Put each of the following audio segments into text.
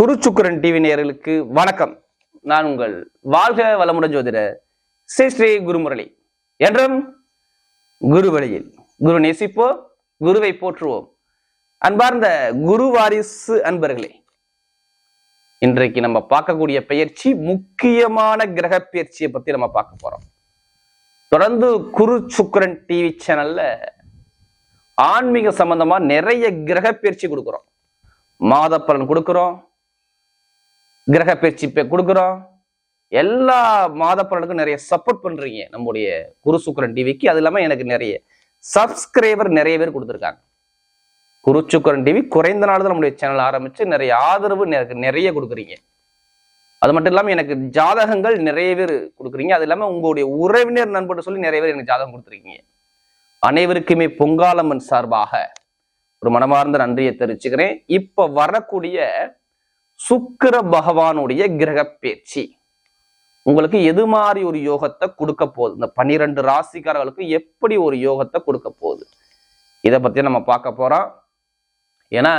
குருச்சுக்குரன் TV நேயர்களுக்கு வணக்கம். நான் உங்கள் வாழ்க வளமுடன் ஜோதிட ஸ்ரீ ஸ்ரீ குருமுரளி. என்றும் குரு வழியில் குரு நேசிப்போ குருவை போற்றுவோம். அன்பார்ந்த குரு வாரிசு அன்பர்களே இன்றைக்கு நம்ம பார்க்கக்கூடிய பயிற்சி முக்கியமான கிரக பயிற்சியை பத்தி நம்ம பார்க்க போறோம். தொடர்ந்து குரு சுக்கரன் டிவி சேனல்ல ஆன்மீக சம்பந்தமா நிறைய கிரக பயிற்சி கொடுக்குறோம். மாத பலன் கொடுக்குறோம். கிரக பயிற்சி கொடுக்குறோம். எல்லா மாத பலனுக்கும் நிறைய சப்போர்ட் பண்றீங்க. நம்முடைய குரு சுக்கரன் டிவிக்கு. அது இல்லாம எனக்கு நிறைய சப்ஸ்கிரைபர் நிறைய பேர் கொடுத்துருக்காங்க. குரு சுக்கரன் டிவி குறைந்த நாள் தான் நம்முடைய சேனல் ஆரம்பிச்சு நிறைய ஆதரவு எனக்கு நிறைய கொடுக்குறீங்க. அது மட்டும் இல்லாமல் எனக்கு ஜாதகங்கள் நிறைய பேர் கொடுக்குறீங்க. அது இல்லாமல் உங்களுடைய உறவினர் நண்பர் சொல்லி நிறைய பேர் எனக்கு ஜாதகம் கொடுத்துருக்கீங்க. அனைவருக்குமே பொங்காலம்மன் சார்பாக ஒரு மனமார்ந்த நன்றியை தெரிவிச்சுக்கிறேன். இப்போ வரக்கூடிய சுக்கிர பகவானுடைய கிரக பேச்சு. உங்களுக்கு எது மாதிரி ஒரு யோகத்தை கொடுக்க போகுது? இந்த பன்னிரெண்டு ராசிக்காரர்களுக்கு எப்படி ஒரு யோகத்தை கொடுக்க போகுது? இதை பத்தி நம்ம பார்க்க போறோம். ஏன்னா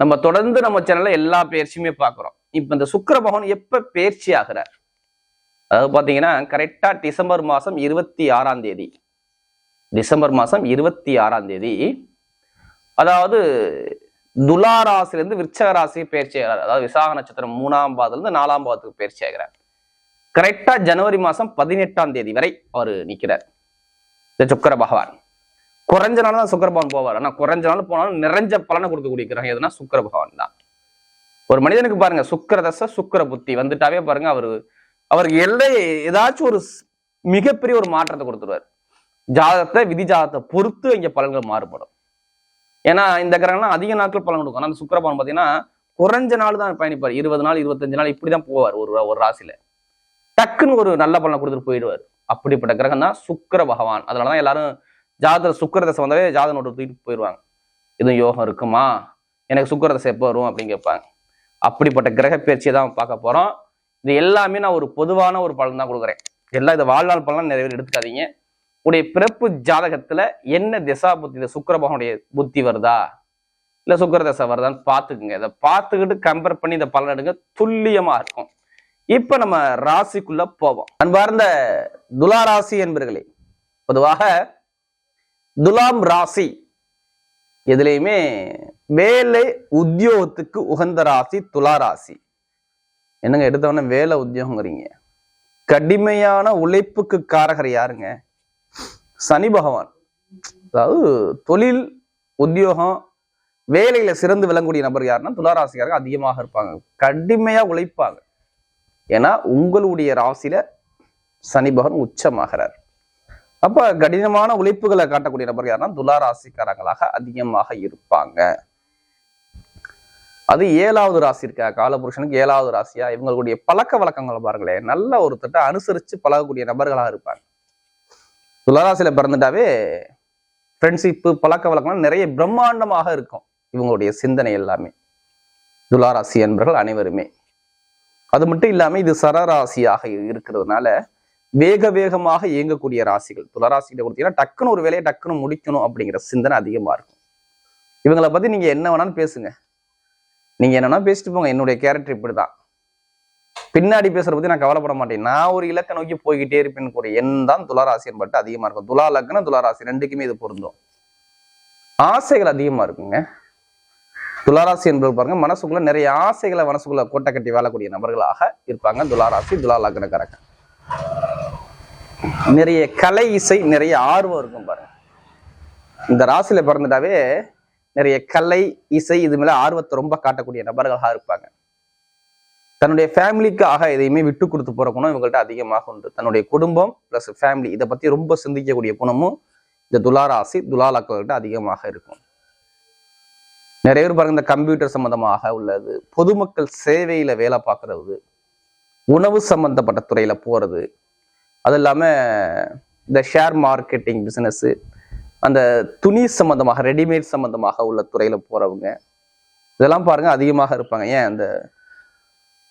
நம்ம தொடர்ந்து நம்ம சேனல்ல எல்லா பயிற்சியுமே பார்க்குறோம். இப்போ இந்த சுக்கிர பகவான் எப்ப பயிற்சி ஆகிறார்? அதாவது பார்த்தீங்கன்னா கரெக்டா டிசம்பர் மாதம் இருபத்தி ஆறாம் தேதி. டிசம்பர் மாதம் இருபத்தி ஆறாம் தேதி. அதாவது துலா ராசியிலிருந்து விருச்சக ராசிக்கு பயிற்சி ஆகிறார். அதாவது விசாக நட்சத்திரம் மூணாம் பாதத்துல இருந்து நாலாம் பாதத்துக்கு பயிற்சி ஆகிறார். கரெக்டா ஜனவரி மாசம் பதினெட்டாம் தேதி வரை அவர் நிக்கிறார். இந்த சுக்கர பகவான். குறைஞ்ச நாள் தான் சுக்கர பகவான் போவார். ஆனா குறைஞ்ச நாள் போனாலும் நிறைஞ்ச பலனை கொடுக்கக்கூடிய கிரகம் எதுனா சுக்கர பகவான் தான். ஒரு மனிதனுக்கு பாருங்க சுக்கர தசை சுக்கர புத்தி வந்துட்டாவே பாருங்க அவரு அவருக்கு எல்லை ஏதாச்சும் ஒரு மிகப்பெரிய ஒரு மாற்றத்தை கொடுத்துருவார். ஜாதகத்தை விதி ஜாதகத்தை பொறுத்து இங்கே பலன்கள் மாறுபடும். ஏன்னா இந்த கிரகம்லாம் அதிக நாட்கள் பலன் கொடுக்கும். ஆனால் அந்த சுக்கிரபவன் பார்த்தீங்கன்னா குறைஞ்ச நாள் தான் பயணிப்பார். இருபது நாள் இருபத்தஞ்சு நாள் இப்படி தான் போவார். ஒரு ஒரு ராசியில. டக்குன்னு ஒரு நல்ல பலனை கொடுத்துட்டு போயிடுவார். அப்படிப்பட்ட கிரகம் தான் சுக்கிர பகவான். அதனால தான் எல்லாரும் ஜாதக சுக்கர தசை வந்தாவே ஜாதக நோட்டு தூக்கிட்டு போயிடுவாங்க. எதுவும் யோகம் இருக்குமா? எனக்கு சுக்கர தசை எப்போ வரும் அப்படின்னு கேட்பாங்க. அப்படிப்பட்ட கிரக பயிற்சியை தான் பார்க்க போகிறோம் இது எல்லாமே நான் ஒரு பொதுவான ஒரு பலன் தான் கொடுக்குறேன். எல்லாம் இது வாழ்நாள் பலன் நிறைய பேர் எடுத்துக்காதீங்க. உடைய பிறப்பு ஜாதகத்துல என்ன திசா புத்தி? இந்த சுக்கரபகனுடைய புத்தி வருதா? இல்ல சுக்கிர தசை வருதான்னு பார்த்துக்குங்க. இதை பார்த்துக்கிட்டு கம்பேர் பண்ணி இந்த பலன் எடுங்க. துல்லியமா இருக்கும். இப்ப நம்ம ராசிக்குள்ள போவோம். அன்பார்ந்த துலா ராசி என்பர்களே பொதுவாக துலாம் ராசி எதுலையுமே வேலை உத்தியோகத்துக்கு உகந்த ராசி துலா ராசி என்னங்க எடுத்தவொடனே வேலை உத்தியோகங்கிறீங்க. கடுமையான உழைப்புக்கு காரகர் யாருங்க? சனி பகவான். அதாவது தொழில் உத்தியோகம் வேலையில சிறந்து விளங்கக்கூடிய நபர் யாருன்னா துளாராசிக்காரங்க அதிகமாக இருப்பாங்க. கடுமையா உழைப்பாங்க. ஏன்னா உங்களுடைய ராசியில சனி பகவான் உச்சமாகிறார். அப்ப கடினமான உழைப்புகளை காட்டக்கூடிய நபர் யாருன்னா துளாராசிக்காரங்களாக அதிகமாக இருப்பாங்க. அது ஏழாவது ராசி இருக்கா? காலபுருஷனுக்கு ஏழாவது ராசியா? இவங்களுடைய பழக்க வழக்கங்களை பாருங்களேன். நல்ல ஒருத்தட்ட அனுசரிச்சு பழகக்கூடிய நபர்களாக இருப்பாங்க. துளாராசியில பிறந்துட்டாவே ஃப்ரெண்ட்ஷிப்பு பழக்க வழக்கம்லாம் நிறைய பிரம்மாண்டமாக இருக்கும். இவங்களுடைய சிந்தனை எல்லாமே. துளாராசி என்பவர்கள் அனைவருமே. அது மட்டும் இல்லாமல் இது சரராசியாக இருக்கிறதுனால வேக வேகமாக இயங்கக்கூடிய ராசிகள். துளராசிகிட்ட கொடுத்தீங்கன்னா டக்குன்னு ஒரு வேலையை டக்குன்னு முடிக்கணும் அப்படிங்கிற சிந்தனை அதிகமாக இருக்கும். இவங்களை பற்றி நீங்கள் என்ன வேணாலும் பேசுங்க. நீங்கள் என்னென்னா பேசிட்டு போங்க. என்னுடைய கேரக்டர் இப்படி தான் பின்னாடி பேசுறத பத்தி நான் கவலைப்பட மாட்டேன். நான் ஒரு இலக்கை நோக்கி போய்கிட்டே இருப்பேன் கூட. எண் தான் துளாராசி என்பட்டு அதிகமா இருக்கும். துலா லக்னம் துளாராசி ரெண்டுக்குமே இது பொருந்தும். ஆசைகள் அதிகமா இருக்குங்க. துளாராசி என்பது பாருங்க மனசுக்குள்ள நிறைய ஆசைகளை மனசுக்குள்ள கோட்டை கட்டி வாழக்கூடிய நபர்களாக இருப்பாங்க. துளாராசி துலா லக்னக்காரங்க. நிறைய கலை இசை நிறைய ஆர்வம் இருக்கும் பாருங்க. இந்த ராசியில பிறந்துட்டாவே நிறைய கலை இசை இது மேல ஆர்வத்தை ரொம்ப காட்டக்கூடிய நபர்களாக இருப்பாங்க. தன்னுடைய ஃபேமிலிக்காக எதையுமே விட்டு கொடுத்து போற குணம் இவங்கள்ட்ட அதிகமாக உண்டு. தன்னுடைய குடும்பம் பிளஸ் ஃபேமிலி இதை பத்தி ரொம்ப சிந்திக்கக்கூடிய குணமும் இந்த துலாராசி துலாலாக்கள்கிட்ட அதிகமாக இருக்கும். நிறைய பேர் பாருங்க இந்த கம்ப்யூட்டர் சம்பந்தமாக உள்ளது பொதுமக்கள் சேவையில வேலை பார்க்கறது உணவு சம்பந்தப்பட்ட துறையில போறது அது இல்லாம இந்த ஷேர் மார்க்கெட்டிங் பிசினஸ் அந்த துணி சம்பந்தமாக ரெடிமேட் சம்பந்தமாக உள்ள துறையில போறவங்க இதெல்லாம் பாருங்க அதிகமாக இருப்பாங்க. ஏன்? அந்த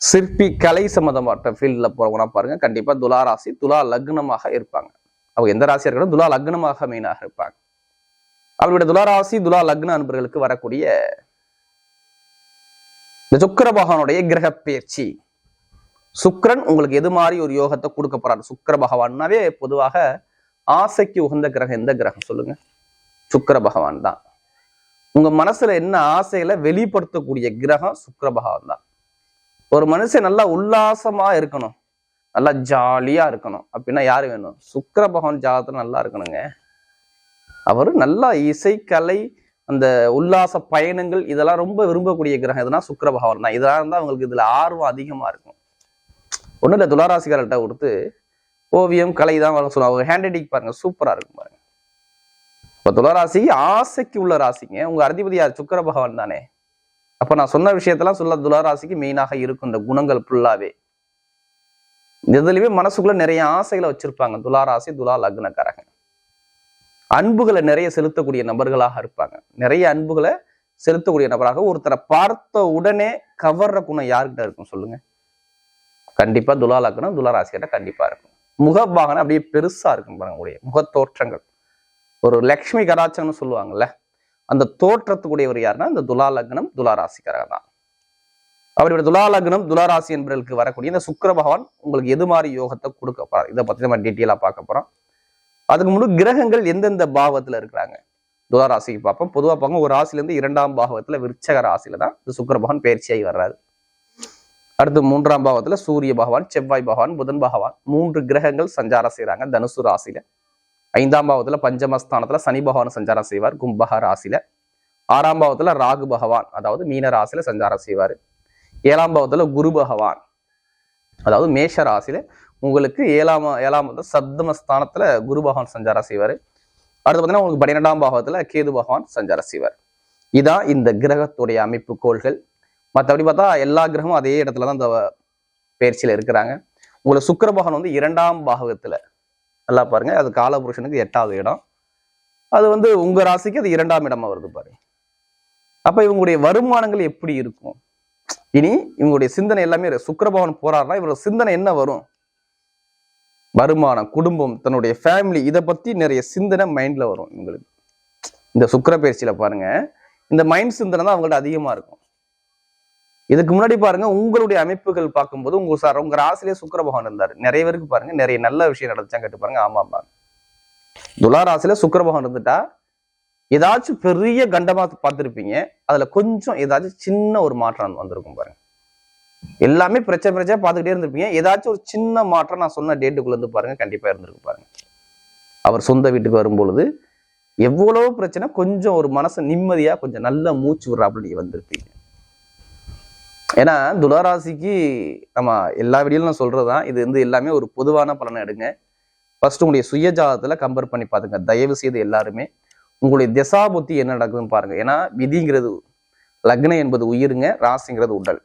சிற்பி கலை சம்பந்தப்பட்ட ஃபீல்டில் போறவங்கன்னா பாருங்க கண்டிப்பா துலா ராசி துலா லக்னமாக இருப்பாங்க. அவங்க எந்த ராசியா இருக்கணும் துலா லக்னமாக மெயினாக இருப்பாங்க. அவருடைய துலா ராசி துலா லக்ன அன்பர்களுக்கு வரக்கூடிய இந்த சுக்கர பகவானுடைய கிரக பயிற்சி. சுக்கரன் உங்களுக்கு எது மாதிரி ஒரு யோகத்தை கொடுக்க போறாரு? சுக்கர பகவான்னாவே பொதுவாக ஆசைக்கு உகந்த கிரகம் எந்த கிரகம் சொல்லுங்க? சுக்கர பகவான் தான். உங்க மனசுல என்ன ஆசைகளை வெளிப்படுத்தக்கூடிய கிரகம் சுக்கர பகவான் தான். ஒரு மனுஷன் நல்லா உல்லாசமா இருக்கணும். நல்லா ஜாலியா இருக்கணும். அப்படின்னா யாரு வேணும்? சுக்கர பகவான் ஜாதகத்துல நல்லா இருக்கணுங்க. அவர் நல்லா இசைக்கலை அந்த உல்லாச பயணங்கள் இதெல்லாம் ரொம்ப விரும்பக்கூடிய கிரகம். எதுனா சுக்கர பகவான் தான் இதெல்லாம் இருந்தால் அவங்களுக்கு இதுல ஆர்வம் அதிகமா இருக்கும். ஒன்றும் இல்லை துளாராசிக்காரர்கிட்ட கொடுத்து ஓவியம் கலை தான் வர சொல்லுவாங்க. அவங்க ஹேண்ட் ரைட்டிங் பாருங்க சூப்பராக இருக்கும் பாருங்க. இப்போ துளராசி ஆசைக்கு உள்ள ராசிங்க. உங்க அதிபதி யார் சுக்கர பகவான் தானே. அப்ப நான் சொன்ன விஷயத்தெல்லாம் சொல்ல துளாராசிக்கு மெயினாக இருக்கும் இந்த குணங்கள் ஃபுல்லாவே எதுலையுமே மனசுக்குள்ள நிறைய ஆசைகளை வச்சிருப்பாங்க. துளாராசி துலா லக்னக்காரங்க அன்புகளை நிறைய செலுத்தக்கூடிய நபர்களாக இருப்பாங்க. நிறைய அன்புகளை செலுத்தக்கூடிய நபராக ஒருத்தரை பார்த்த உடனே கவர்ற குணம் யாருக்கிட்ட இருக்கும் சொல்லுங்க. கண்டிப்பா துலா லக்னம் துலா கண்டிப்பா இருக்கும். முகபாகனம் அப்படியே பெருசா இருக்கும் பாருங்க உடைய முகத்தோற்றங்கள். ஒரு லக்ஷ்மி கடாச்சம்னு சொல்லுவாங்கல்ல அந்த தோற்றத்துக்குடையவர் யாருன்னா இந்த துலா லக்னம் துலா ராசிக்காரர் தான் அவருடைய துலா லக்னம் துலா ராசி என்பவர்களுக்கு வரக்கூடிய இந்த சுக்கர பகவான் உங்களுக்கு எது மாதிரி யோகத்தை கொடுக்க போறார்? இதை பத்தி நம்ம டீட்டெயிலா பார்க்க போறோம். அதுக்கு முன்னாடி கிரகங்கள் எந்தெந்த பாவத்துல இருக்கிறாங்க? துலா ராசிக்கு பார்ப்போம். பொதுவா பார்ப்போம் ஒரு ராசில இருந்து இரண்டாம் பாவத்துல விருச்சக ராசியில தான் இந்த சுக்கர பகவான் பயிற்சியாகி வர்றாரு. அடுத்து மூன்றாம் பாவத்துல சூரிய பகவான் செவ்வாய் பகவான் புதன் பகவான் மூன்று கிரகங்கள் சஞ்சாரம் செய்றாங்க தனுசு ராசியில. ஐந்தாம் பாவத்துல பஞ்சமஸ்தானத்துல சனி பகவான் சஞ்சாரம் செய்வார் கும்பக ராசியில. ஆறாம் பாவத்துல ராகு பகவான் அதாவது மீன ராசியில சஞ்சாரம் செய்வார். ஏழாம் பாவத்துல குரு பகவான் அதாவது மேஷ ராசியில உங்களுக்கு ஏழாம் ஏழாம் பாவத்துல சப்தம குரு பகவான் சஞ்சாரம் செய்வார். அடுத்து பார்த்தீங்கன்னா உங்களுக்கு பன்னிரெண்டாம் பாவத்துல கேது பகவான் சஞ்சாரம் செய்வார். இதான் இந்த கிரகத்துடைய அமைப்பு கோள்கள். மற்றபடி பார்த்தா எல்லா கிரகமும் அதே இடத்துல தான் இந்த பயிற்சியில் இருக்கிறாங்க. உங்களுக்கு சுக்கர பகவான் வந்து இரண்டாம் பாகத்துல நல்லா பாருங்க. அது காலபுருஷனுக்கு எட்டாவது இடம். அது வந்து உங்க ராசிக்கு அது இரண்டாம் இடமா வருது பாருங்க அப்ப இவங்களுடைய வருமானங்கள் எப்படி இருக்கும்? இனி இவங்களுடைய சிந்தனை எல்லாமே சுக்கரபவன் பகவான் போறாருன்னா இவரோட சிந்தனை என்ன வரும்? வருமானம் குடும்பம் தன்னுடைய ஃபேமிலி இதை பத்தி நிறைய சிந்தனை மைண்ட்ல வரும் இவங்களுக்கு. இந்த சுக்கர பயிற்சியில பாருங்க. இந்த மைண்ட் சிந்தனை தான் அவங்கள்ட்ட அதிகமா இருக்கும். இதுக்கு முன்னாடி பாருங்க உங்களுடைய அமைப்புகள் பார்க்கும்போது உங்க சார் உங்க ராசிலே சுக்கர பகவான் இருந்தாரு. நிறைய பேருக்கு பாருங்க நிறைய நல்ல விஷயம் நடந்துச்சா கேட்டு பாருங்க. ஆமா ஆமா. துலா ராசியில சுக்கர பகவான் இருந்துட்டா ஏதாச்சும் பெரிய கண்டமா பார்த்துருப்பீங்க. அதுல கொஞ்சம் ஏதாச்சும் சின்ன ஒரு மாற்றம் வந்திருக்கும் பாருங்க. எல்லாமே பிரச்சனை பிரச்சனை பார்த்துக்கிட்டே இருந்திருப்பீங்க. ஏதாச்சும் ஒரு சின்ன மாற்றம் நான் சொன்ன டேட்டுக்குள்ள இருந்து பாருங்க கண்டிப்பா இருந்திருக்கு பாருங்க. அவர் சொந்த வீட்டுக்கு வரும்பொழுது எவ்வளவு பிரச்சனை கொஞ்சம் ஒரு மனசு நிம்மதியா கொஞ்சம் நல்ல மூச்சு விடுறாப்புல நீங்க வந்திருப்பீங்க. ஏன்னா துளாராசிக்கு நம்ம எல்லா வீடியோலும் நான் சொல்கிறது தான் இது வந்து எல்லாமே ஒரு பொதுவான பலனை எடுங்க. ஃபஸ்ட்டு உங்களுடைய சுய கம்பேர் பண்ணி பார்த்துங்க. தயவு செய்து எல்லாருமே. உங்களுடைய திசா புத்தி என்ன நடக்குதுன்னு பாருங்கள் ஏன்னா விதிங்கிறது லக்னம் என்பது உயிருங்க ராசிங்கிறது உடல்.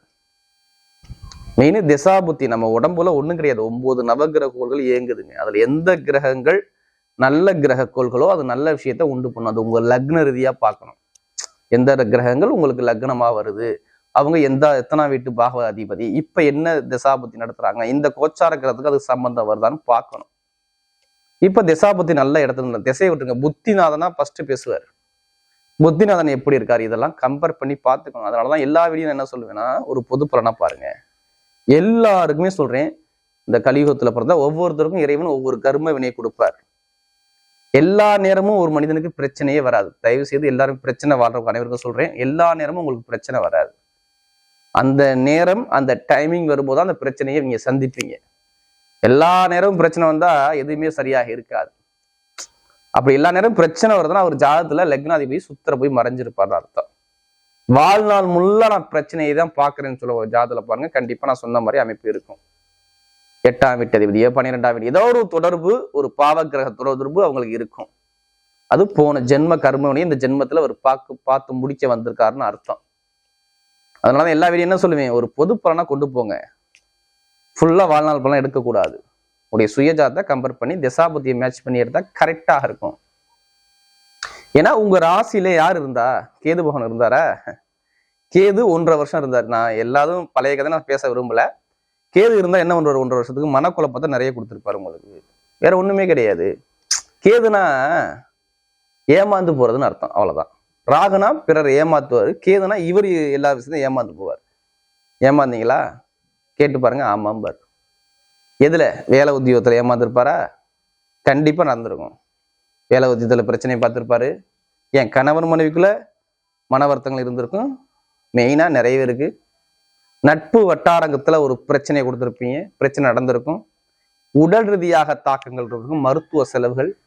மெயினு திசா புத்தி நம்ம உடம்புல ஒன்றும் கிடையாது. ஒம்பது நவகிரக கோள்கள் இயங்குதுங்க. அதில் எந்த கிரகங்கள் நல்ல கிரக கோள்களோ அது நல்ல விஷயத்த உண்டு பண்ணும். அது உங்கள் லக்ன ரீதியாக பார்க்கணும். எந்த கிரகங்கள் உங்களுக்கு லக்னமாக வருது? அவங்க எந்த எத்தனா வீட்டு பாக அதிபதி இப்ப என்ன திசாபுத்தி நடத்துறாங்க இந்த கோச்சார கிரகத்துக்கு அது சம்பந்தம் வருதான்னு பார்க்கணும். இப்ப திசாபுத்தி நல்ல இடத்துல திசையை விட்டுருங்க. புத்திநாதனா ஃபர்ஸ்ட் பேசுவார். புத்திநாதன் எப்படி இருக்காரு இதெல்லாம் கம்பேர் பண்ணி பார்த்துக்கணும். அதனாலதான் எல்லா வீடியும் என்ன சொல்லுவேன்னா ஒரு பொது பலனா பாருங்க. எல்லாருக்குமே சொல்றேன் இந்த கலியுகத்துல பிறந்தா ஒவ்வொருத்தருக்கும் இறைவன் ஒவ்வொரு கர்ம வினையை கொடுப்பார். எல்லா நேரமும் ஒரு மனிதனுக்கு பிரச்சனையே வராது. தயவு செய்து எல்லாரும் பிரச்சனை வாழ்றவங்க அனைவருக்கும் சொல்றேன் எல்லா நேரமும் உங்களுக்கு பிரச்சனை வராது. அந்த நேரம் அந்த டைமிங் வரும்போது அந்த பிரச்சனையை நீங்க சந்திப்பீங்க. எல்லா நேரமும் பிரச்சனை வந்தா எதுவுமே சரியாக இருக்காது. அப்படி எல்லா நேரம் பிரச்சனை வருதுன்னா அவர் ஜாதகத்துல லக்னாதிபதி சுத்தர போய் மறைஞ்சிருப்பார் அர்த்தம். வாழ்நாள் முள்ள நான் பிரச்சனையை தான் பாக்குறேன்னு சொல்ல ஒரு ஜாதகத்துல பாருங்க. கண்டிப்பா நான் சொன்ன மாதிரி அமைப்பு இருக்கும். எட்டாம் வீட்டு அதிபதியோ பன்னிரெண்டாம் வீடு ஏதோ ஒரு தொடர்பு ஒரு பாவகிரக தொடர்பு அவங்களுக்கு இருக்கும். அது போன ஜென்ம கர்மவனையும் இந்த ஜென்மத்துல அவர் பார்க்க பார்த்து முடிக்க வந்திருக்காருன்னு அர்த்தம். அதனால எல்லா வீடியும் என்ன சொல்லுவேன்? ஒரு பொது பலனா கொண்டு போங்க. ஃபுல்லா வாழ்நாள் பலன் எடுக்கக்கூடாது. உடைய சுயஜாத்தை கம்பேர் பண்ணி திசாபுத்தியை மேட்ச் பண்ணி எடுத்தா கரெக்டாக இருக்கும். ஏன்னா உங்க ராசியில யார் இருந்தா? கேது பகவான் இருந்தாரா? கேது ஒன்றரை வருஷம் இருந்தார். நான் எல்லாரும் பழைய கதை நான் பேச விரும்பல. கேது இருந்தால் என்ன ஒன்றரை ஒன்றரை வருஷத்துக்கு மனக்குழப்பத்தை நிறைய கொடுத்துருப்பாரு உங்களுக்கு. வேற ஒண்ணுமே கிடையாது. கேதுனா ஏமாந்து போறதுன்னு அர்த்தம். அவ்வளவுதான். ராகுனா பிறர் ஏமாத்துவார் கேதுனா இவர் எல்லா விஷயத்தையும் ஏமாந்து போவார். ஏமாந்தீங்களா? கேட்டு பாருங்க ஆமாம்பார். எதில்? எதுல வேலை உத்தியோகத்துல ஏமாந்துருப்பாரா? கண்டிப்பா நடந்திருக்கும். வேலை உத்தியோகத்துல பிரச்சனையை பார்த்துருப்பாரு. என் கணவன் மனைவிக்குள்ள மன வருத்தங்கள் இருந்திருக்கும். மெயினா நிறைய பேருக்கு நட்பு வட்டாரங்கத்துல ஒரு பிரச்சனையை கொடுத்துருப்பீங்க. பிரச்சனை நடந்திருக்கும். உடல் ரீதியாக தாக்கங்கள் இருக்கும் மருத்துவ செலவுகள்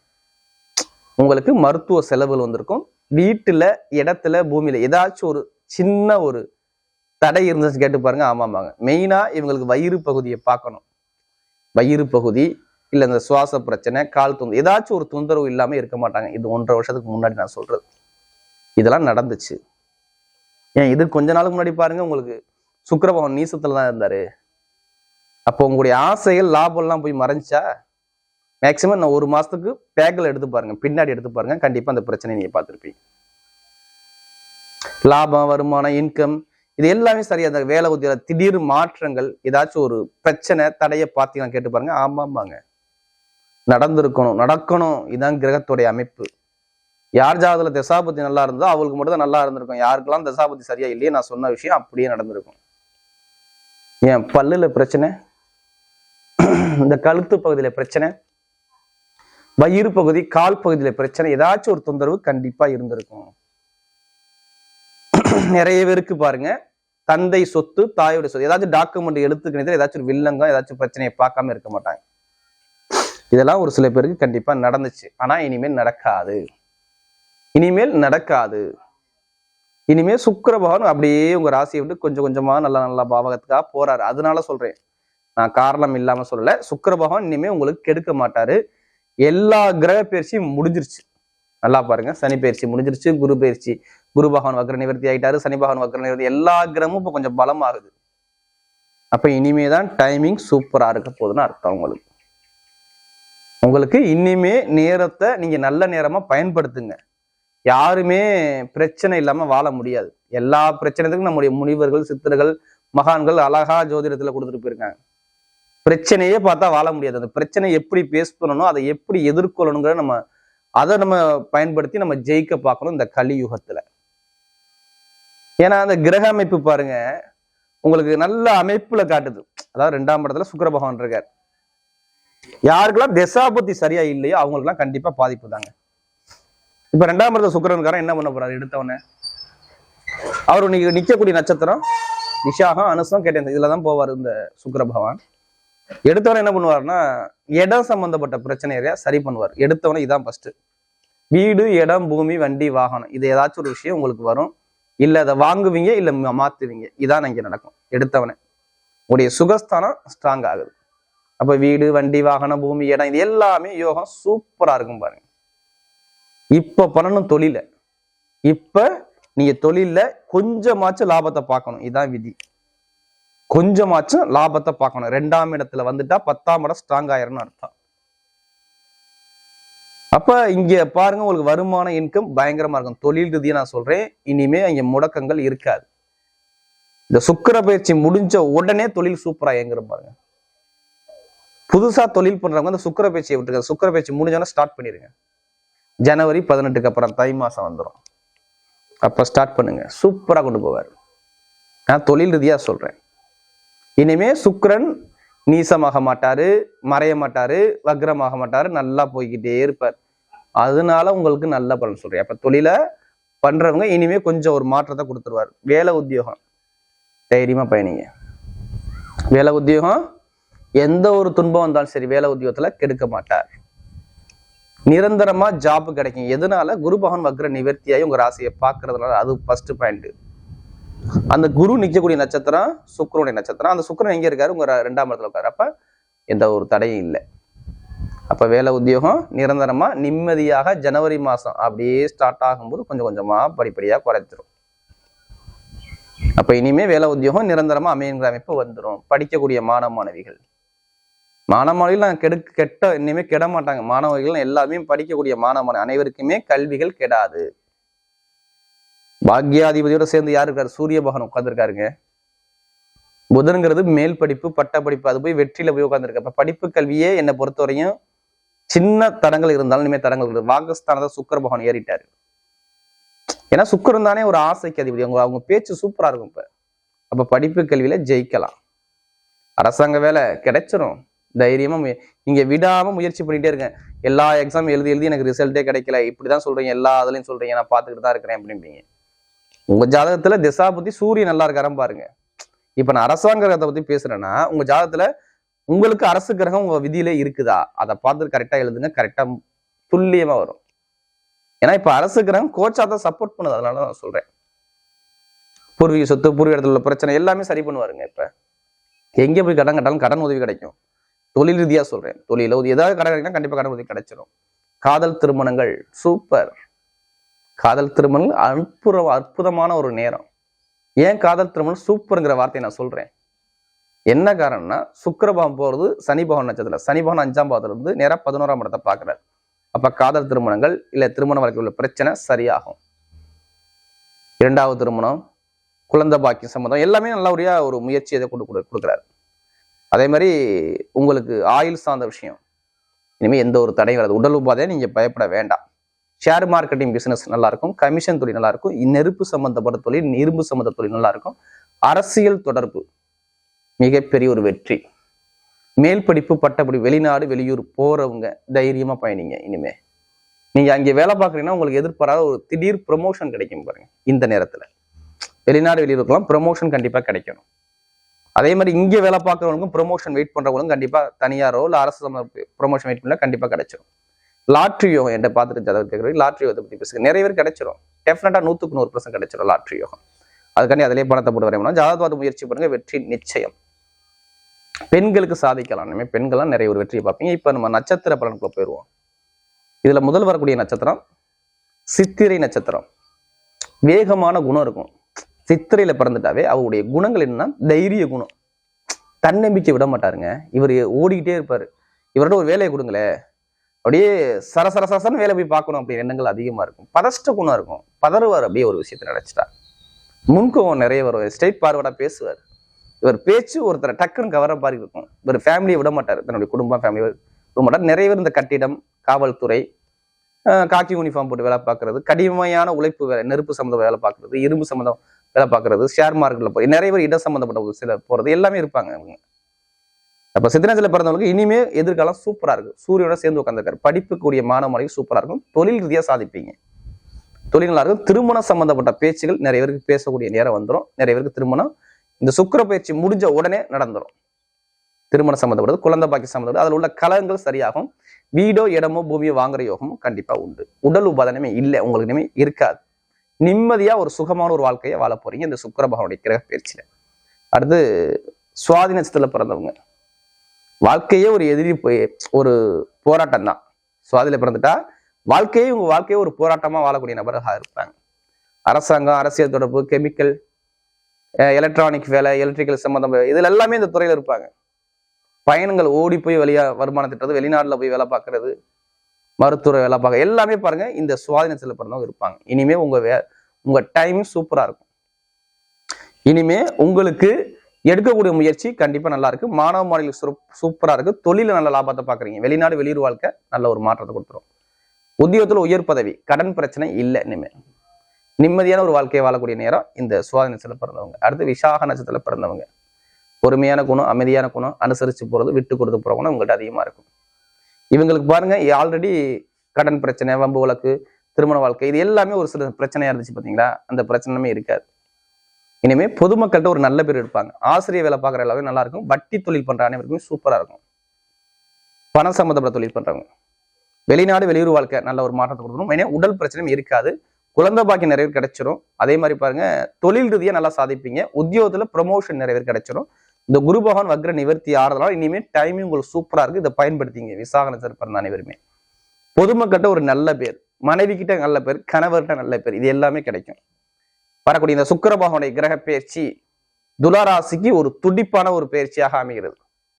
உங்களுக்கு மருத்துவ செலவுகள் வந்திருக்கும். வீட்டில் இடத்துல பூமியில் ஏதாச்சும் ஒரு சின்ன ஒரு தடை இருந்துச்சு கேட்டு பாருங்க. ஆமாமாங்க மெயினாக இவங்களுக்கு வயிறு பகுதியை பார்க்கணும். வயிறு பகுதி இல்லை இந்த சுவாச பிரச்சனை கால் தொந்தரவு ஏதாச்சும் ஒரு தொந்தரவு இல்லாமல் இருக்க மாட்டாங்க. இது ஒன்றரை வருஷத்துக்கு முன்னாடி நான் சொல்கிறது இதெல்லாம் நடந்துச்சு. ஏன் இது கொஞ்ச நாளுக்கு முன்னாடி பாருங்க உங்களுக்கு சுக்கரபவன் நீசத்தில் தான் இருந்தார். அப்போ உங்களுடைய ஆசைகள் லாபம்லாம் போய் மறைஞ்சா மேக்சிமம் நான் ஒரு மாசத்துக்கு பேக்கில் எடுத்து பாருங்க. பின்னாடி எடுத்து பாருங்க. கண்டிப்பாக அந்த பிரச்சனையை நீங்கள் பார்த்துருப்பீங்க. லாபம் வருமானம் இன்கம் இது எல்லாமே சரியா அந்த வேலை உத்தியோக திடீர் மாற்றங்கள் ஏதாச்சும் ஒரு பிரச்சனை தடையை பார்த்தீங்கன்னா கேட்டு பாருங்க. ஆமாம்பாங்க. நடந்திருக்கணும் நடக்கணும். இதுதான் கிரகத்துடைய அமைப்பு. யார் ஜாதகத்தில் தசாபதி நல்லா இருந்தோ அவங்களுக்கு மட்டும் தான் நல்லா இருந்திருக்கும். யாருக்கெல்லாம் தசாபதி சரியா இல்லையே நான் சொன்ன விஷயம் அப்படியே நடந்திருக்கும். ஏன் பல்லுல பிரச்சனை? இந்த கழுத்து பகுதியில பிரச்சனை? வயிறு பகுதி கால் பகுதியில பிரச்சனை ஏதாச்சும் ஒரு தொந்தரவு கண்டிப்பா இருந்திருக்கும். நிறைய பேருக்கு பாருங்க. தந்தை சொத்து தாயோட சொத்து. ஏதாச்சும் டாக்குமெண்ட் எழுத்துக்கணிதல் ஏதாச்சும் ஒரு வில்லங்கம் ஏதாச்சும் பிரச்சனையை பார்க்காம இருக்க மாட்டாங்க. இதெல்லாம் ஒரு சில பேருக்கு கண்டிப்பா நடந்துச்சு. ஆனா இனிமேல் நடக்காது. இனிமேல் நடக்காது. இனிமேல் சுக்கர பகவான் அப்படியே உங்க ராசியை விட்டு கொஞ்சம் கொஞ்சமா நல்ல நல்ல பாவகத்துக்காக போறாரு. அதனால சொல்றேன். நான் காரணம் இல்லாம சொல்லல. சுக்கர பகவான் இனிமே உங்களுக்கு கெடுக்க மாட்டாரு. எல்லா கிரக பயிற்சியும் முடிஞ்சிருச்சு. நல்லா பாருங்க. சனி பயிற்சி முடிஞ்சிருச்சு. குரு பயிற்சி குரு பகவான் வக்கர நிவர்த்தி ஆயிட்டாரு. சனி பகவான் வக்கர நிவர்த்தி எல்லா கிரகமும் இப்போ கொஞ்சம் பலமாகுது. அப்ப இனிமே தான் டைமிங் சூப்பரா இருக்க போகுதுன்னு அர்த்தம் உங்களுக்கு. உங்களுக்கு இனிமே நேரத்தை நீங்க நல்ல நேரமா பயன்படுத்துங்க. யாருமே பிரச்சனை இல்லாம வாழ முடியாது. எல்லா பிரச்சனைக்கும் நம்முடைய முனிவர்கள் சித்தர்கள் மகான்கள் அழகா ஜோதிடத்துல கொடுத்துட்டு போயிருக்காங்க. பிரச்சனையே பார்த்தா வாழ முடியாது. அந்த பிரச்சனையை எப்படி பேஸ் பண்ணணும் அதை எப்படி எதிர்கொள்ளணுங்கிற நம்ம அதை நம்ம பயன்படுத்தி நம்ம ஜெயிக்க பார்க்கணும் இந்த கலியுகத்துல. ஏன்னா அந்த கிரக அமைப்பு பாருங்க உங்களுக்கு நல்ல அமைப்புல காட்டுது. அதாவது ரெண்டாம் இடத்துல சுக்கர பகவான் இருக்கார். யாருக்கெல்லாம் தசாபுத்தி சரியா இல்லையோ அவங்களுக்குலாம் கண்டிப்பா பாதிப்பு தாங்க. இப்ப ரெண்டாம் இடத்துல சுக்கிரன்காரன் என்ன பண்ண போறாரு? எடுத்தவொடனே அவர் நிக்கக்கூடிய நட்சத்திரம் விஷாகம் அனுசம் கேட்டேன். இதுல தான் போவார் இந்த சுக்கர பகவான். எடுத்தவரை என்ன பண்ணுவாருன்னா இடம் சம்பந்தப்பட்ட பிரச்சனைய சரி பண்ணுவார். எடுத்தவனே இதான் ஃபர்ஸ்ட் வீடு இடம் பூமி வண்டி வாகனம் இது ஏதாச்சும் ஒரு விஷயம் உங்களுக்கு வரும். இல்ல அதை வாங்குவீங்க இல்ல மாத்துவீங்க. இதான் இங்க நடக்கும். எடுத்தவனே. உடைய சுகஸ்தானம் ஸ்ட்ராங் ஆகுது. அப்ப வீடு வண்டி வாகனம் பூமி இடம் இது எல்லாமே யோகம் சூப்பரா இருக்கும் பாருங்க. இப்ப பண்ணணும் தொழில. இப்ப நீங்க தொழிலில் கொஞ்சமாச்சும் லாபத்தை பார்க்கணும். இதான் விதி. கொஞ்சமாச்சும் லாபத்தை பார்க்கணும். ரெண்டாம் இடத்துல வந்துட்டா பத்தாம் இடம் ஸ்ட்ராங் ஆயிரும்னு அர்த்தம். அப்ப இங்க பாருங்க உங்களுக்கு வருமான இன்கம் பயங்கரமா இருக்கும். தொழில் ரீதியை நான் சொல்றேன் இனிமே இங்க முடக்கங்கள் இருக்காது. இந்த சுக்கர பயிற்சி முடிஞ்ச உடனே தொழில் சூப்பரா இயங்குற பாருங்க. புதுசா தொழில் பண்றவங்க அந்த சுக்கர பயிற்சியை விட்டுருங்க. சுக்கர பயிற்சி முடிஞ்சோன்னா ஸ்டார்ட் பண்ணிருங்க. ஜனவரி பதினெட்டுக்கு அப்புறம் தை மாசம் வந்துடும் அப்ப ஸ்டார்ட் பண்ணுங்க. சூப்பரா கொண்டு போவார். நான் தொழில் ரீதியா சொல்றேன். இனிமே சுக்கிரன் நீசமாக மாட்டாரு மறைய மாட்டாரு வக்ரமாக மாட்டாரு நல்லா போய்கிட்டே இருப்பார். அதனால உங்களுக்கு நல்ல பலன் சொல்றேன். அப்ப தொழிலை பண்றவங்க இனிமே கொஞ்சம் ஒரு மாற்றத்தை கொடுத்துருவார். வேலை உத்தியோகம். தைரியமா பயணிங்க. வேலை உத்தியோகம் எந்த ஒரு துன்பம் வந்தாலும் சரி வேலை உத்தியோகத்துல கெடுக்க மாட்டார். நிரந்தரமா ஜாப் கிடைக்கும். எதனால? குரு பகவான் வக்ர நிவர்த்தியாகி உங்க ராசியை பார்க்கறதுனால அது ஃபர்ஸ்ட் பாயிண்ட் அந்த குரு நிற்கக்கூடிய நட்சத்திரம் சுக்கரனுடைய நட்சத்திரம். அந்த சுக்கரன் எங்க இருக்காரு? உங்க ரெண்டாம் இடத்துல இருக்காரு அப்ப எந்த ஒரு தடையும் இல்லை. அப்ப வேலை உத்தியோகம் நிரந்தரமா நிம்மதியாக ஜனவரி மாசம் அப்படியே ஸ்டார்ட் ஆகும்போது கொஞ்சம் கொஞ்சமா படிப்படியா குறைச்சிரும் அப்ப இனிமே வேலை உத்தியோகம் நிரந்தரமா அமையுங்கிற அமைப்பு வந்துடும் படிக்கக்கூடிய மாணவ மாணவிகள். மாணவ மாணவிகள் கெடு கெட்ட இனிமே கெட மாட்டாங்க. மாணவர்கள் எல்லாருமே படிக்கக்கூடிய மாணவ மாணவி. அனைவருக்குமே கல்விகள் கெடாது. பாக்யாதிபதியோட சேர்ந்து யார் இருக்காரு? சூரிய பகவான் உட்கார்ந்துருக்காருங்க. புதன்கிறது மேல் படிப்பு பட்ட படிப்பு அது போய் வெற்றியில போய் உட்காந்துருக்கு அப்ப படிப்பு கல்வியே என்னை பொறுத்தவரையும் சின்ன தடங்கள் இருந்தாலும் இனிமே தடங்கள் இருக்குது. வாகஸ்தானத்தை சுக்கர பகவான் ஏறிட்டாரு. ஏன்னா சுக்கரன் தானே ஒரு ஆசைக்கு அதிபதி. அவங்க அவங்க பேச்சு சூப்பரா இருக்கும் இப்ப. அப்ப படிப்பு கல்வியில ஜெயிக்கலாம். அரசாங்க வேலை கிடைச்சிரும். தைரியமா நீங்க விடாம முயற்சி பண்ணிட்டே இருக்கேன். எல்லா எக்ஸாம் எழுதி எழுதி எனக்கு ரிசல்ட்டே கிடைக்கல. இப்படிதான் சொல்றீங்க. எல்லா இதுலயும் சொல்றீங்க. நான் பாத்துக்கிட்டு தான் இருக்கிறேன் அப்படிம்பீங்க. உங்க ஜாதகத்துல திசா பத்தி சூரியன் நல்லா இருக்காரன் பாருங்க. இப்ப நான் அரசாங்க கிரகத்தை பத்தி பேசுறேன்னா உங்க ஜாதகத்துல உங்களுக்கு அரசு கிரகம் உங்க விதியில இருக்குதா? அதை பார்த்து கரெக்டா எழுதுங்க கரெக்டா துல்லியமா வரும். ஏன்னா இப்ப அரசு கிரகம் கோச்சா தான் சப்போர்ட் பண்ணுது அதனால நான் சொல்றேன். பூர்வீக சொத்து பூர்வீக இடத்துல உள்ள பிரச்சனை எல்லாமே சரி பண்ணுவாருங்க இப்ப. எங்க போய் கடன் கட்டாலும் கடன் உதவி கிடைக்கும். தொழில் ரீதியா சொல்றேன். தொழில உதவி ஏதாவது கடன் கிடைக்கினா கண்டிப்பா கடன் உதவி கிடைச்சிடும் காதல் திருமணங்கள் சூப்பர். காதல் திருமணங்கள் அற்புத அற்புதமான ஒரு நேரம். ஏன் காதல் திருமணம் சூப்பருங்கிற வார்த்தையை நான் சொல்கிறேன் என்ன காரணம்னா சுக்கிரபாவம் போகிறது சனி பவன் நட்சத்திரம் சனி பவன் அஞ்சாம் பாவத்திலிருந்து நேராக பதினோராம் இடத்தை பார்க்கிறார். அப்போ காதல் திருமணங்கள் இல்லை திருமண வழக்கில் உள்ள பிரச்சனை சரியாகும். இரண்டாவது திருமணம் குழந்தை பாக்கியம் சம்மந்தம் எல்லாமே நல்லபடியாக ஒரு முயற்சி இதை கொண்டு கொடு- கொடுக்குறாரு. அதே மாதிரி உங்களுக்கு ஆயுள் சார்ந்த விஷயம். இனிமேல் எந்த ஒரு தடையும் வராது. உடல் உபாதையை நீங்கள் பயப்பட வேண்டாம். ஷேர் மார்க்கெட்டிங் பிசினஸ் நல்லா இருக்கும் கமிஷன் தொழில் நல்லா இருக்கும் நெருப்பு சம்பந்தப்பட்ட தொழில் இரும்பு சம்பந்த தொழில் நல்லா இருக்கும் அரசியல் தொடர்பு மிகப்பெரிய ஒரு வெற்றி. மேல் படிப்பு பட்டப்படி வெளிநாடு வெளியூர் போறவங்க தைரியமா பயணிங்க இனிமே. நீங்க அங்கே வேலை பார்க்குறீங்கன்னா உங்களுக்கு எதிர்பாராத ஒரு திடீர் ப்ரொமோஷன் கிடைக்கும் பாருங்க இந்த நேரத்துல. வெளிநாடு வெளியூருக்கெல்லாம் ப்ரொமோஷன் கண்டிப்பா கிடைக்கணும். அதே மாதிரி இங்கே வேலை பார்க்குறவங்களுக்கும் ப்ரொமோஷன் வெயிட் பண்ணுறவங்களும் கண்டிப்பா தனியாரோ இல்லை அரசு ப்ரொமோஷன் வெயிட் பண்ணால் கண்டிப்பா கிடைச்சிடும் லாட்ரி யோகம் என்கிட்ட பார்த்துட்டு ஜாதகம் கேட்குறது லாட்ரி யோகத்தை பற்றி பேசுங்க. நிறைய பேர் கிடைச்சிரும். டெஃபினட்டாக நூற்றுக்கு நூறு பர்சன்ட் கிடைச்சிடும் லாட்ரி யோகம். அதுக்காண்டி அதிலே பணத்தை போட்டு வரையணும் ஜாதகவாத முயற்சி பண்ணுங்க வெற்றி நிச்சயம். பெண்களுக்கு சாதிக்கலாம். இனிமே பெண்கள்லாம் நிறைய ஒரு வெற்றியை பார்ப்பீங்க. இப்போ நம்ம நட்சத்திர பலனுக்குள்ள போயிடுவோம் இதில் முதல் வரக்கூடிய நட்சத்திரம் சித்திரை நட்சத்திரம். வேகமான குணம் இருக்கும். சித்திரையில் பிறந்துட்டாவே அவருடைய குணங்கள் என்னன்னா தைரிய குணம். தன்னம்பிக்கை விட மாட்டாருங்க. இவர் ஓடிக்கிட்டே இருப்பார். இவரோட ஒரு வேலையை கொடுங்களேன். அப்படியே சர சர வேலை போய் பார்க்கணும் அப்படிங்கிற எண்ணங்கள் அதிகமாக இருக்கும். பதஷ்ட குணம் இருக்கும். பதறுவார் அப்படியே ஒரு விஷயத்தை நினைச்சிட்டா. முன்கோவம் நிறைய வரும். ஸ்ட்ரைட் பார்வர்டா பேசுவார். இவர் பேச்சு ஒருத்தரை டக்குன்னு கவர மாதிரி இருக்கும். இவர் ஃபேமிலியை விட மாட்டார். தன்னுடைய குடும்பம் ஃபேமிலி விட மாட்டார். நிறைய பேர் இந்த கட்டிடம் காவல்துறை காக்கி யூனிஃபார்ம் போட்டு வேலை பார்க்கறது கடுமையான உழைப்பு வேலை நெருப்பு சம்மந்தம் வேலை பார்க்கறது இரும்பு சம்மந்தம் வேலை பார்க்கறது ஷேர் மார்க்கெட்டில் போய் நிறைய பேர் இடம் சம்மந்தப்பட்ட ஒரு சில போகிறது எல்லாமே இருப்பாங்க இவங்க. அப்ப சித்தராஜில பிறந்தவங்களுக்கு இனிமே எதிர்காலம் சூப்பரா இருக்கு. சூரியனோட சேர்ந்து உட்காந்துருக்காரு படிப்புக்குரிய மாணவ சூப்பராக சூப்பரா இருக்கும். தொழில் ரீதியா சாதிப்பீங்க. தொழில் நல்லா இருக்கும். திருமணம் சம்பந்தப்பட்ட பேச்சுகள் நிறைய பேருக்கு பேசக்கூடிய நேரம் வந்துடும் நிறைய பேருக்கு திருமணம். இந்த சுக்கிர பயிற்சி முடிஞ்ச உடனே நடந்துரும். திருமணம் சம்மந்தப்பட்டது குழந்தை பாக்கி சம்மந்தப்பட்டது அதில் உள்ள கலகங்கள் சரியாகும். வீடோ இடமோ பூமியோ வாங்குற யோகமும் கண்டிப்பா உண்டு. உடல் உபாதனமே இல்லை. உங்களுக்கு இனிமே இருக்காது. நிம்மதியா ஒரு சுகமான ஒரு வாழ்க்கையை வாழ போறீங்க இந்த சுக்கர பகவானுடைய கிரக பயிற்சியில். அடுத்து சுவாதி நட்சத்திரத்தில் பிறந்தவங்க. வாழ்க்கையே ஒரு எதிரி ஒரு போராட்டம் தான் சுவாதியில பிறந்துட்டா வாழ்க்கையே உங்கள் வாழ்க்கையே ஒரு போராட்டமாக வாழக்கூடிய நபராக இருப்பாங்க. அரசாங்கம் அரசியல் தொடர்பு கெமிக்கல் எலக்ட்ரானிக் வேலை எலக்ட்ரிக்கல் சம்மந்தம் இதில் எல்லாமே இந்த துறையில் இருப்பாங்க. பயணங்கள் ஓடி போய் வெளியா வருமானம் திட்டது வெளிநாட்டில் போய் வேலை பார்க்கறது மருத்துவ வேலை பார்க்க எல்லாமே பாருங்க இந்த சுவாதீனத்தில் பிறந்தவங்க இருப்பாங்க. இனிமே உங்க வே உங்க டைமிங் சூப்பராக இருக்கும். இனிமே உங்களுக்கு எடுக்கக்கூடிய முயற்சி கண்டிப்பாக நல்லா இருக்கு. மாணவ மாநில சூப்பராக இருக்கு. தொழில நல்ல லாபத்தை பார்க்குறீங்க வெளிநாடு வெளியூர் வாழ்க்கை நல்ல ஒரு மாற்றத்தை கொடுத்துரும். உத்தியோகத்தில் உயர் பதவி கடன் பிரச்சனை இல்லை இனிமே. நிம்மதியான ஒரு வாழ்க்கையை வாழக்கூடிய நேரம் இந்த சுவாதி நட்சத்திரத்துல பிறந்தவங்க. அடுத்து விசாக நட்சத்திரத்தில் பிறந்தவங்க. பொறுமையான குணம் அமைதியான குணம் அனுசரித்து போகிறது விட்டு கொடுத்து போகிற குணம் உங்கள்கிட்ட அதிகமாக இருக்கும். இவங்களுக்கு பாருங்க ஆல்ரெடி கடன் பிரச்சனை வம்பு வழக்கு திருமண வாழ்க்கை இது எல்லாமே ஒரு சில பிரச்சனையாக இருந்துச்சு பார்த்தீங்களா அந்த பிரச்சனையுமே இருக்காது. இனிமே பொதுமக்கள்கிட்ட ஒரு நல்ல பேர் இருப்பாங்க ஆசிரியர் வேலை பார்க்குற எல்லாமே நல்லா இருக்கும். வட்டி தொழில் பண்ற அனைவருக்குமே சூப்பரா இருக்கும். பணம் சம்மந்தப்பட்ட தொழில் பண்றவங்க. வெளிநாடு வெளியூர் வாழ்க்கை நல்ல ஒரு மாற்றத்தை கொடுக்கணும். ஏன்னா உடல் பிரச்சனையும் இருக்காது. குழந்தை பாக்கி நிறைய பேர் கிடைச்சிரும். அதே மாதிரி பாருங்க தொழில் ரீதியா நல்லா சாதிப்பீங்க. உத்தியோகத்துல ப்ரொமோஷன் நிறைய பேர் கிடைச்சிரும். இந்த குரு பகவான் வக்ர நிவர்த்தி ஆறுதலால் இனிமே டைமிங் உங்களுக்கு சூப்பரா இருக்கு. இதை பயன்படுத்திங்க. விசாகனத்தில் பிறந்த அனைவருமே. பொதுமக்கள்கிட்ட ஒரு நல்ல பேர் மனைவி கிட்ட நல்ல பேர் கணவர்கிட்ட நல்ல பேர் இது எல்லாமே கிடைக்கும். வரக்கூடிய இந்த சுக்கிர பகவானுடைய கிரக பயிற்சி துளாராசிக்கு ஒரு துடிப்பான ஒரு பயிற்சியாக அமைகிறது.